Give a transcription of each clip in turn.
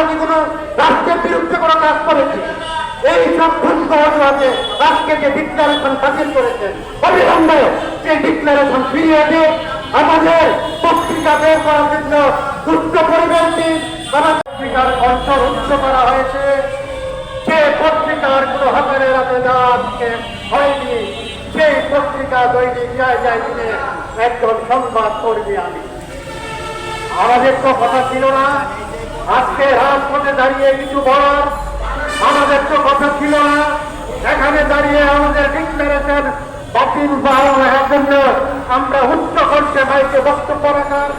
আমরা কোনো রাষ্ট্রের বিরুদ্ধে কোনো কাজ করেছি? এই ঘোষণা অজুহাতে যে ডিক্লারেশন বাতিল করেছেন অবিলম্বে সেই ডিক্লারেশন ফিরিয়ে দিয়ে আমাদের পত্রিকা বের করার জন্য দুষ্ট পরিবেশটি আমার পত্রিকার কণ্ঠ রুদ্ধ করা হয়েছে। যে পত্রিকার কোনো হাতের রাতে আজকে হয়নি, সেই পত্রিকা দৈনিক যায় যায় দিনে একজন সংবাদ কর্মী আমি। আমাদের তো কথা ছিল না। আজকে রাজপথে দাঁড়িয়ে কিছু বলার আমাদের তো কথা ছিল না। এখানে দাঁড়িয়ে আমাদের ডিক্লারেশন বাতিল জন্য আমরা উচ্চ কণ্ঠে মাইকে বক্তব্য রাখার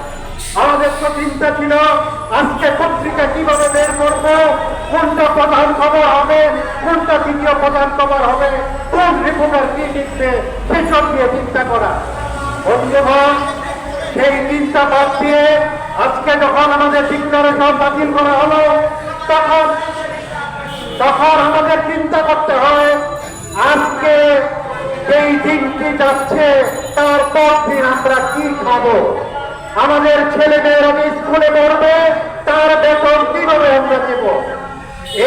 আমাদের তো চিন্তা ছিল, আজকে পত্রিকা কীভাবে বের করব, কোনটা প্রধান খবর হবে, কোনটা দ্বিতীয় প্রধান খবর হবে, কোন রিপোর্টার কি লিখবে, সেসব নিয়ে চিন্তা করা। বন্ধুগণ, সেই চিন্তা বাদ দিয়ে আজকে যখন আমাদের ডিক্লারেশন বাতিল করা হলো, তখন তখন আমাদের চিন্তা করতে হয়, আজকে যেই দিনটি যাচ্ছে, তারপর দিন আমরা কি খাব? আমাদের ছেলে মেয়েরা স্কুলে পড়বে, তার বেতন কীভাবে আমরা দেব?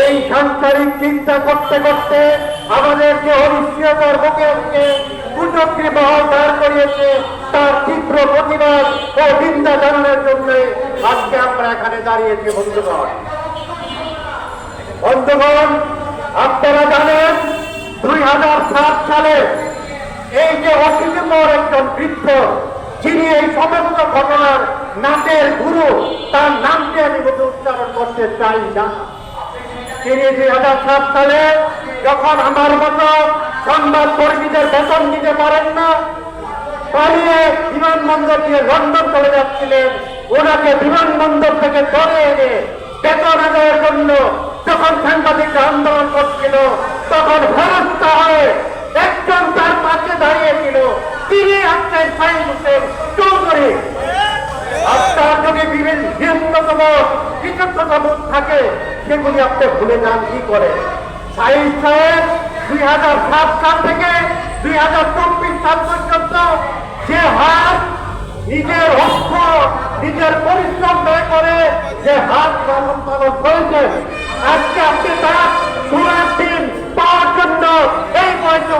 এই সাংসারিক চিন্তা করতে করতে আমাদেরকে অনিশ্চয়তার বুকে আজকে কুচক্রি মহল দাঁড় করিয়েছে। তার তীব্র প্রতিবাদ ও চিন্তা জানানোর জন্য আজকে আমরা এখানে দাঁড়িয়েছি, বন্ধুগণ। বন্ধুগণ, আপনারা জানেন, দুই হাজার সাত সালে এই যে অসীমর একজন বৃদ্ধ, যিনি এই সমস্ত ঘটনার নাটের গুরু, তার নামটি আমি উচ্চারণ করতে চাই না তিনি দুই হাজার সাত সালে যখন আমার মতো সংবাদ কর্মীদের বেতন দিতে পারেন না পালিয়ে বিমানবন্দর দিয়ে লন্ডন চলে যাচ্ছিলেন। ওনাকে বিমানবন্দর থেকে ধরে এনে বেতন আদায়ের জন্য যখন সাংবাদিকরা আন্দোলন করছিল, তখন হেরস্তা হয়ে একজন তার পাশে দাঁড়িয়েছিল তিনি আজকের সাইন হোসেন চৌধুরী। আপনার যদি বিভিন্ন বোধ থাকে, সেগুলি আপনি ভুলে যান, কি করে? সাইন সাহেব দুই হাজার সাত সাল থেকে দুই হাজার চব্বিশ সাল পর্যন্ত যে হাত নিজের অর্থ নিজের পরিশ্রম ব্যয় করে যে হাত পালন পালন করেছেন আজকে আপনি তার সোনার দিন পাওয়ার জন্য এই বয়স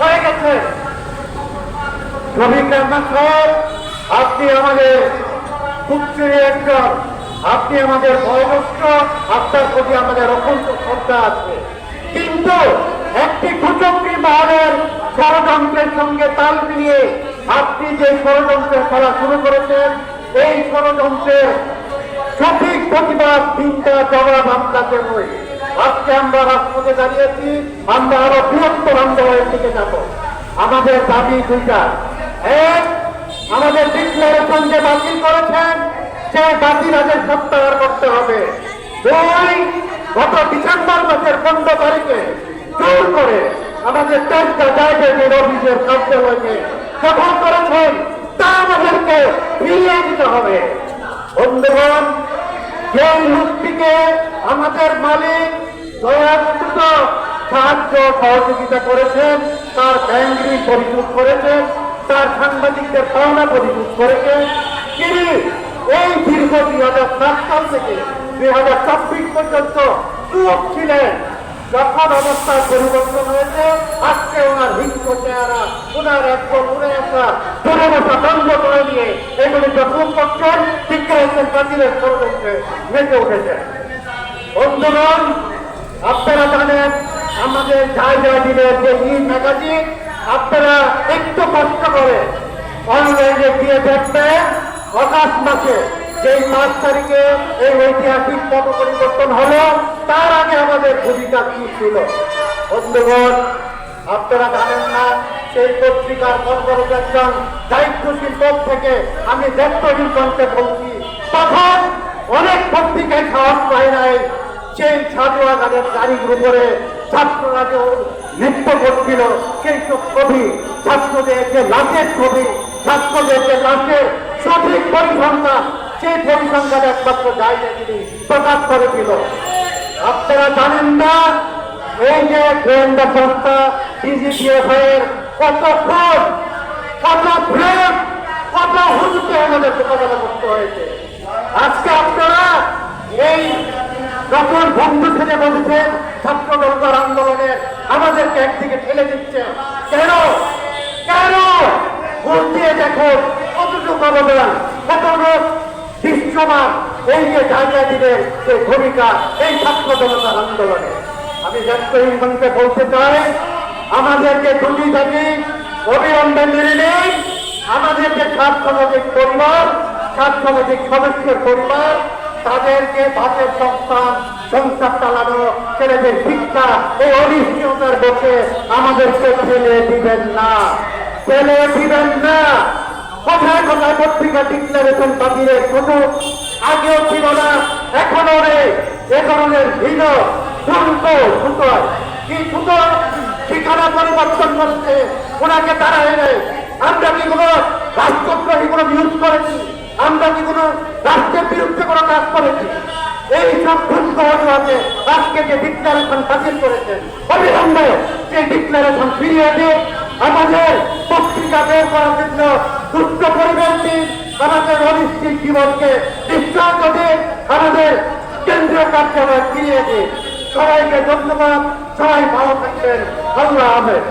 হয়ে গেছে। রহমান সাহেব, আপনি আমাদের খুবচুরি একজন। আপনি আমাদের বয়োজ্যেষ্ঠ আপনার প্রতি আমাদের অত্যন্ত শ্রদ্ধা আছে। কিন্তু একটি কুচক্রী মহলের ষড়যন্ত্রের সঙ্গে তাল মিলিয়ে আপনি যে ষড়যন্ত্রের খেলা শুরু করেছেন, এই ষড়যন্ত্রের সঠিক প্রতিবাদ চিন্তা জবাব আমরা দেবই। আজকে আমরা রাজপথে দাঁড়িয়েছি, আমরা আরও বৃহত্তর আন্দোলনের দিকে যাব। আমাদের দাবি দুইটা। এক, আমাদের ডিক্লারেশন যে বাতিল করেছেন সে বাতিল আগে প্রত্যাহার করতে হবে। দুই, গত ডিসেম্বর মাসের পনেরো তারিখে জোর করে আমাদের চেষ্টা জায়গায় অফিসের কার্যালয়কে দখল করেছেন তা আমাদেরকে ফিরিয়ে দিতে হবে। বন্ধুগণ যে মূর্তিকে আমাদের মালিক দয়ামুক্ত সাহায্য সহযোগিতা করেছেন, তার ব্যাংক পরিশোধ করেছেন, তার সাংবাদিকদের পাওনা পরিশোধ করেছেন। তিনি এই দীর্ঘ দুই হাজার সাত সাল থেকে দুই হাজার চব্বিশ পর্যন্ত চুপ ছিলেন। যখন অবস্থার পরিবর্তন হয়েছে, আজকে ওনার হিংস্র চেহারা ওনার একজন উড়ে আসা বসা বন্ধ করে নিয়ে এগুলি যখন করছেন শিক্ষা বাতিলের ষড়যন্ত্রে মেতে উঠেছে। বন্ধুগণ, আপনারা জানেন, আমাদের যাই দিনের যে ই ম্যাগাজিন, আপনারা একটু কষ্ট করে অনলাইনে গিয়ে দেখবেন, অগাস্ট মাসে যেই পাঁচ তারিখে এই ঐতিহাসিক পট পরিবর্তন হলো, তার আগে আমাদের ভূমিকা কি ছিল? বন্ধুগণ, আপনারা জানেন না, সেই পত্রিকার কর্মরত একজন দায়িত্বশীল পদ থেকে আমি দায়িত্বহীন কণ্ঠে বলছি, তখন অনেক পত্রিকায় সাহস পায় নাই। সেই সাধুয়া গানের গাড়ির উপরে ছাত্ররা যে নৃত্য করছিল। সেই সব ছবি ছাত্রদের যে লাশের ছবি ছাত্রদের যে লাশের সঠিক পরিসংখ্যান সেই পরিসংখ্যান একমাত্র জায়গা তিনি প্রকাশ করেছিল। আপনারা জানেন না, এই যে গোয়েন্দা সংস্থা ডিজিপিএফ এর কত ফ্রড কত ফ্রড কত হুমকি আমাদের মোকাবেলা করতে হয়েছে। আজকে আপনারা এই তখন বন্ধু থেকে বলছে ছাত্র জনতার আন্দোলনের আমাদেরকে একদিকে ঠেলে দিচ্ছে। কেন? কেন? ভোট দিয়ে দেখো কতটুকু অবদান, কতটুকু বিশ্বমান এই যে জায়গা দিলেন যে ভূমিকা, এই ছাত্র জনতার আন্দোলনে। আমি ব্যক্তহীনগণকে বলতে চাই, আমাদেরকে দুটি জাতি অবিলম্বে মেনে নেই। আমাদের যে সাত সামাজিক পরিবার সাত সামাজিক সদস্যের পরিবার, তাদেরকে ভাতের সংস্থান সংসার চালানো, ছেলেদের শিক্ষা, এই অনিশ্চয়তার বসে আমাদেরকে ফেলে দিবেন না। ফেলে দিবেন না। কোথায় কোথায় পত্রিকা ডিক্লারেশন বাতিলের কোনো আগেও ছিল না, এখনও নেই। এ ধরনের ভিন্ন দ্রুত দ্রুত কি দ্রুত ঠিকানা পরিবর্তন করছে ওনাকে তারা এনে আমরা কি কোনো রাষ্ট্রদ্রোহী কোনো নিউজ করেছি? আমরা কি কোনো রাষ্ট্রের বিরুদ্ধে কোনো কাজ করেছি? এই সব ভুলতে অনুভাবে আজকে যে ডিক্লারেশন বাতিল করেছে, অবিলম্বে সেই ডিক্লারেশন ফিরিয়ে দিয়ে আমাদের পত্রিকা বের করার জন্য দুষ্ট পরিবেশ দিন আমাদের অনিশ্চিত জীবনকে বিশ্বাস দিন আমাদের কেন্দ্রীয় কার্যালয় ফিরিয়ে দিন সবাইকে ধন্যবাদ, সবাই ভালো থাকবেন। আল্লাহ আহমেদ